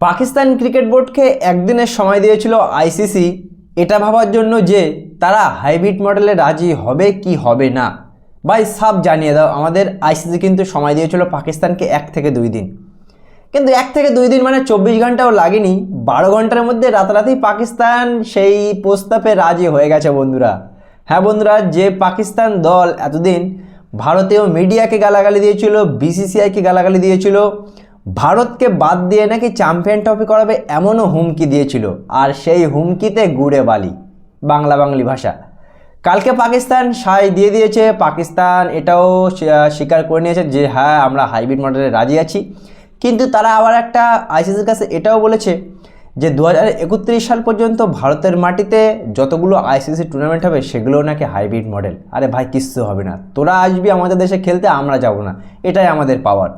Pakistan cricket বোর্ডকে একদিনের সময় দিয়েছিল আইসিসি। এটা ভাবার জন্য যে তারা হাইব্রিড মডেলে রাজি হবে কি হবে না। বাই সব জানিয়ে দাও, আমাদের আইসিসি কিন্তু সময় দিয়েছিল পাকিস্তানকে এক থেকে দুই দিন। কিন্তু এক থেকে দুই দিন মানে চব্বিশ ঘন্টাও লাগেনি। বারো ঘণ্টার মধ্যে রাতারাতি পাকিস্তান সেই প্রস্তাবে রাজি হয়ে গেছে বন্ধুরা। হ্যাঁ বন্ধুরা, যে পাকিস্তান দল এতদিন ভারতীয় মিডিয়াকে গালাগালি দিয়েছিল, বিসিসিআইকে গালাগালি দিয়েছিল ভারতকে বাদ দিয়ে নাকি চ্যাম্পিয়ন ট্রফি করাবে এমনও হুমকি দিয়েছিল, আর সেই হুমকিতে গুড়ে বালি, বাংলা বাংলি ভাষা। কালকে পাকিস্তান সাই দিয়ে দিয়েছে, পাকিস্তান এটাও স্বীকার করে নিয়েছে যে হ্যাঁ আমরা হাইব্রিড মডেলে রাজি আছি। কিন্তু তারা আবার একটা আইসিসির কাছে এটাও বলেছে যে দু হাজার একত্রিশ সাল পর্যন্ত ভারতের মাটিতে যতগুলো আইসিসি টুর্নামেন্ট হবে, সেগুলোও নাকি হাইব্রিড মডেল। আরে ভাই, কিচ্ছু হবে না। তোরা আসবি আমাদের দেশে খেলতে, আমরা যাব না। এটাই আমাদের পাওয়ার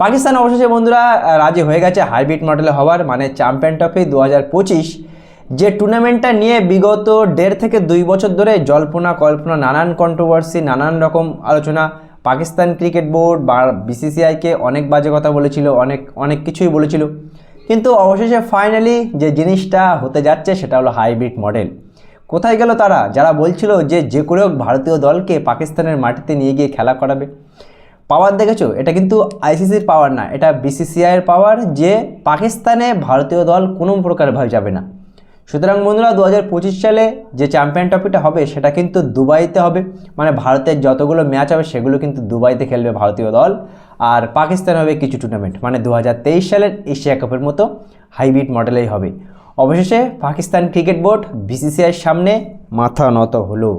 পাকিস্তান অবশেষে বন্ধুরা রাজি হয়ে গেছে হাইব্রিড মডেলে হওয়ার মানে চ্যাম্পিয়ন ট্রফি দু হাজার পঁচিশ। যে টুর্নামেন্টটা নিয়ে বিগত দেড় থেকে দুই বছর ধরে জল্পনা, কল্পনা, নানান কন্ট্রোভার্সি নানান রকম আলোচনা, পাকিস্তান ক্রিকেট বোর্ড বা বিসিসিআইকে অনেক বাজে কথা বলেছিল, অনেক অনেক কিছুই বলেছিল। কিন্তু অবশেষে ফাইনালি যে জিনিসটা হতে যাচ্ছে, সেটা হলো হাইব্রিড মডেল। কোথায় গেল তারা? যারা বলছিল যে যে করে হোক ভারতীয় দলকে পাকিস্তানের মাটিতে নিয়ে গিয়ে খেলা করাবে। পাওয়ার দেখেছ? এটা কিন্তু আইসিসির পাওয়ার না, এটা বিসিসিআইয়ের পাওয়ার যে পাকিস্তানে ভারতীয় দল কোনো প্রকারভাবে যাবে না। সুতরাং বন্ধুরা দু হাজার পঁচিশ সালে যে চ্যাম্পিয়ন ট্রফিটা হবে, সেটা কিন্তু দুবাইতে হবে। মানে ভারতের যতগুলো ম্যাচ হবে, সেগুলো কিন্তু দুবাইতে খেলবে ভারতীয় দল। আর পাকিস্তান হবে কিছু টুর্নামেন্ট মানে দু হাজার তেইশ সালের এশিয়া কাপের মতো হাইব্রিড মডেলেই হবে। অবশেষে পাকিস্তান ক্রিকেট বোর্ড বিসিসিআইয়ের সামনে মাথা নত হলো।